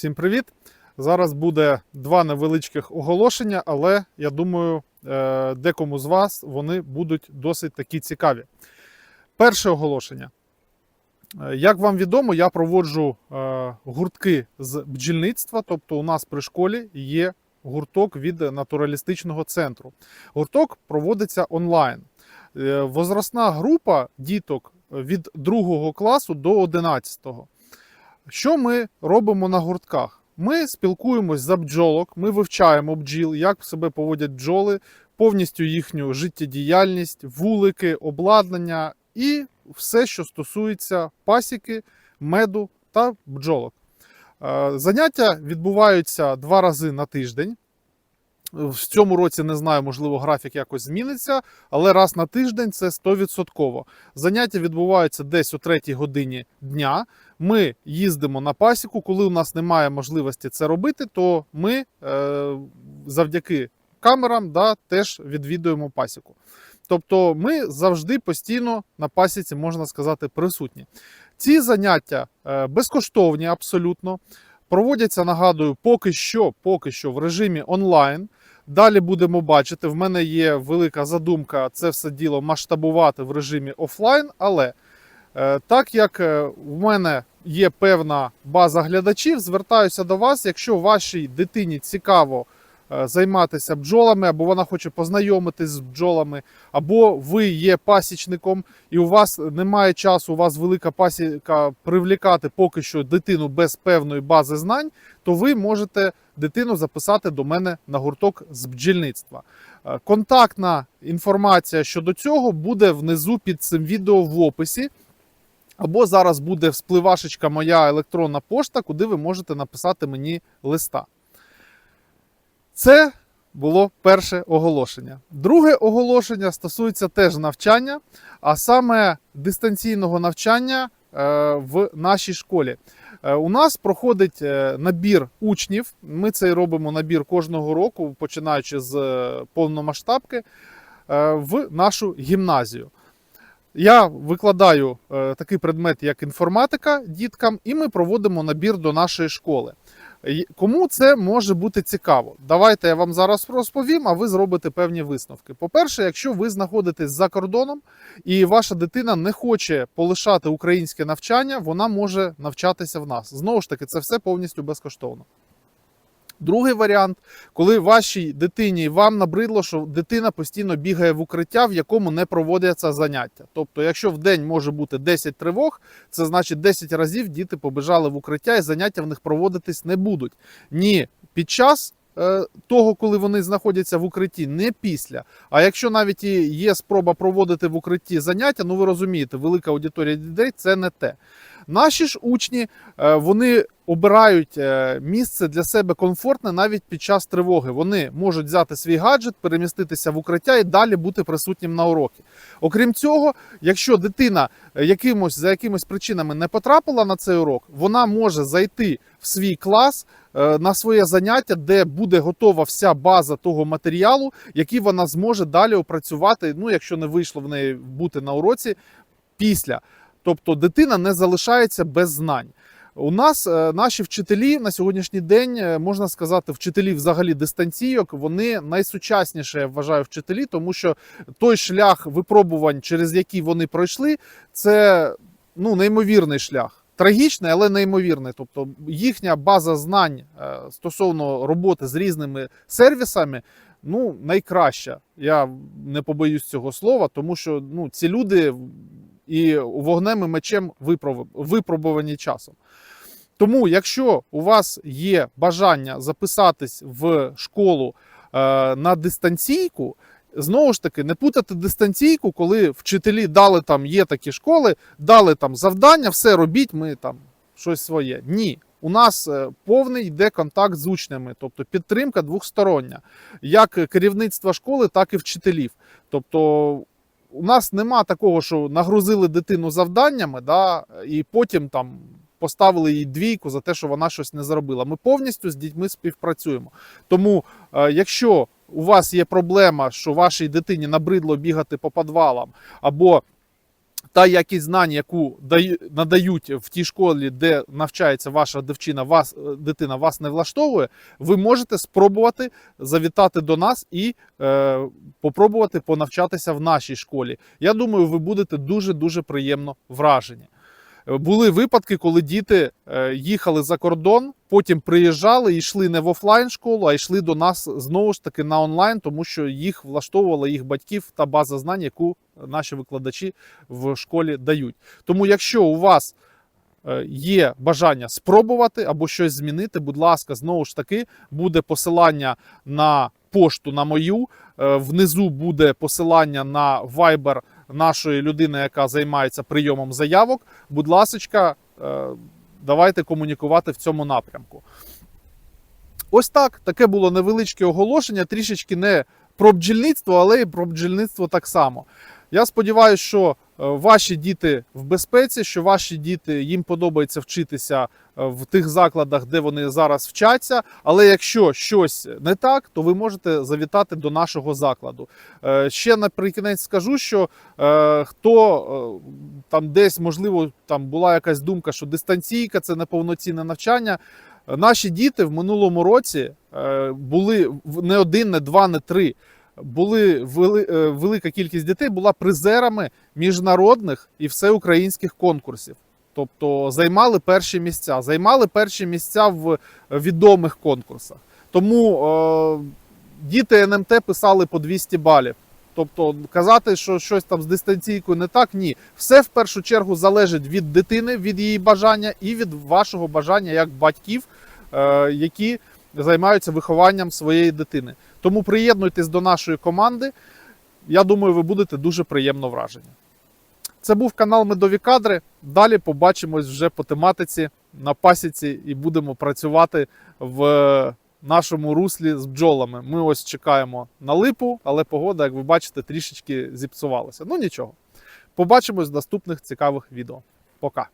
Всім привіт! Зараз буде два невеличких оголошення, але я думаю, е, декому з вас вони будуть досить такі цікаві. Перше оголошення. Е, Як вам відомо, я проводжу е, гуртки з бджільництва, тобто у нас при школі є гурток від натуралістичного центру. Гурток проводиться онлайн. Возрастна група діток від 2 класу до 11. Що ми робимо на гуртках? Ми спілкуємось за бджолок, ми вивчаємо бджіл, як себе поводять бджоли, повністю їхню життєдіяльність, вулики, обладнання і все, що стосується пасіки, меду та бджолок. Е, Заняття відбуваються два рази на тиждень. В цьому році не знаю, можливо, графік якось зміниться, але раз на тиждень це 100%. Заняття відбуваються десь о 3 годині дня. Ми їздимо на пасіку. Коли у нас немає можливості це робити, то ми е, завдяки камерам да, теж відвідуємо пасіку. Тобто ми завжди постійно на пасіці, можна сказати, присутні. Ці заняття е, безкоштовні абсолютно. Проводяться, нагадую, поки що, поки що в режимі онлайн. Далі будемо бачити. В мене є велика задумка це все діло масштабувати в режимі офлайн, але е, так як е, в мене є певна база глядачів, звертаюся до вас, якщо вашій дитині цікаво е, займатися бджолами, або вона хоче познайомитись з бджолами, або ви є пасічником і у вас немає часу, у вас велика пасіка привлікати поки що дитину без певної бази знань, то ви можете дитину записати до мене на гурток з бджільництва. Е, Контактна інформація щодо цього буде внизу під цим відео в описі. Або зараз буде вспливашечка моя електронна пошта, куди ви можете написати мені листа. Це було перше оголошення. Друге оголошення стосується теж навчання, а саме дистанційного навчання е, в нашій школі. Е, У нас проходить е, набір учнів. Ми цей робимо набір кожного року, починаючи з повномасштабки, в нашу гімназію. Я викладаю е, такий предмет, як інформатика діткам, і ми проводимо набір до нашої школи. Кому це може бути цікаво? Давайте я вам зараз розповім, а ви зробите певні висновки. По-перше, якщо ви знаходитесь за кордоном і ваша дитина не хоче полишати українське навчання, вона може навчатися в нас. Знову ж таки, це все повністю безкоштовно. Другий варіант, коли вашій дитині вам набридло, що дитина постійно бігає в укриття, в якому не проводяться заняття. Тобто, якщо в день може бути 10 тривог, це значить 10 разів діти побежали в укриття і заняття в них проводитись не будуть. Ні під час е, того, коли вони знаходяться в укритті, не після. А якщо навіть і є спроба проводити в укритті заняття, ну ви розумієте, велика аудиторія дітей це не те. Наші ж учні е, вони обирають е, місце для себе комфортне навіть під час тривоги. Вони можуть взяти свій гаджет, переміститися в укриття і далі бути присутнім на уроки. Окрім цього, якщо дитина е, якимось за якимось причинами не потрапила на цей урок, вона може зайти в свій клас на своє заняття, де буде готова вся база того матеріалу, який вона зможе далі опрацювати. Ну, якщо не вийшло в неї бути на уроці після. Тобто дитина не залишається без знань. У нас е, наші вчителі на сьогоднішній день е, можна сказати, вчителі взагалі дистанційок. Вони найсучасніші, я вважаю, вчителі, тому що той шлях випробувань, через який вони пройшли, це ну неймовірний шлях. Трагічний, але неймовірний. Тобто їхня база знань е, стосовно роботи з різними сервісами, ну найкраща. Я не побоюсь цього слова, тому що ну ці люди і вогнем і мечем випробувані часом. Тому, якщо у вас є бажання записатись в школу е, на дистанційку, знову ж таки, не путати дистанційку, коли вчителі дали там, є такі школи, дали там завдання, все робіть, ми там щось своє. Ні. У нас е, повний йде контакт з учнями, тобто підтримка двохстороння, як керівництва школи, так і вчителів. Тобто у нас нема такого, що нагрузили дитину завданнями, да, і потім там поставили їй двійку за те, що вона щось не зробила. Ми повністю з дітьми співпрацюємо. Тому, е, якщо у вас є проблема, що вашій дитині набридло бігати по підвалам, або та якість знань, яку даю- надають в тій школі, де навчається ваша дівчина, вас, е, дитина вас не влаштовує, ви можете спробувати завітати до нас і е, попробувати понавчатися в нашій школі. Я думаю, ви будете дуже дуже приємно вражені. Були випадки, коли діти е, їхали за кордон, потім приїжджали і йшли не в офлайн школу, а йшли до нас знову ж таки на онлайн, тому що їх влаштовувала їх батьків та база знань, яку наші викладачі в школі дають. Тому, якщо у вас е, є бажання спробувати або щось змінити, будь ласка, знову ж таки буде посилання на пошту на мою. Е, Внизу буде посилання на Viber нашої людини, яка займається прийомом заявок. Будь ласка, давайте комунікувати в цьому напрямку. Ось так. Таке було невеличке оголошення, трішечки не про бджільництво, але і про бджільництво так само. Я сподіваюся, що е, ваші діти в безпеці, що ваші діти їм подобається вчитися е, в тих закладах, де вони зараз вчаться. Але якщо щось не так, то ви можете завітати до нашого закладу. Е, Ще наприкінець скажу, що хто там десь можливо там була якась думка, що дистанційка це неповноцінне навчання. Наші діти в минулому році були не один, не два, не три. Були е, велика кількість дітей була призерами міжнародних і всеукраїнських конкурсів. Тобто займали перші місця, займали перші місця в відомих конкурсах. Тому е, діти НМТ писали по 200 балів. Тобто казати, що щось там з дистанційкою не так, ні. Все в першу чергу залежить від дитини, від її бажання і від вашого бажання як батьків, е, які займаються вихованням своєї дитини. Тому приєднуйтесь до нашої команди. Я думаю, ви будете дуже приємно вражені. Це був канал Медові кадри. Далі побачимось вже по тематиці на пасіці і будемо працювати в нашому руслі з бджолами. Ми ось чекаємо на липу, але погода, як ви бачите, трішечки зіпсувалася. Ну нічого. Побачимось в наступних цікавих відео. Пока!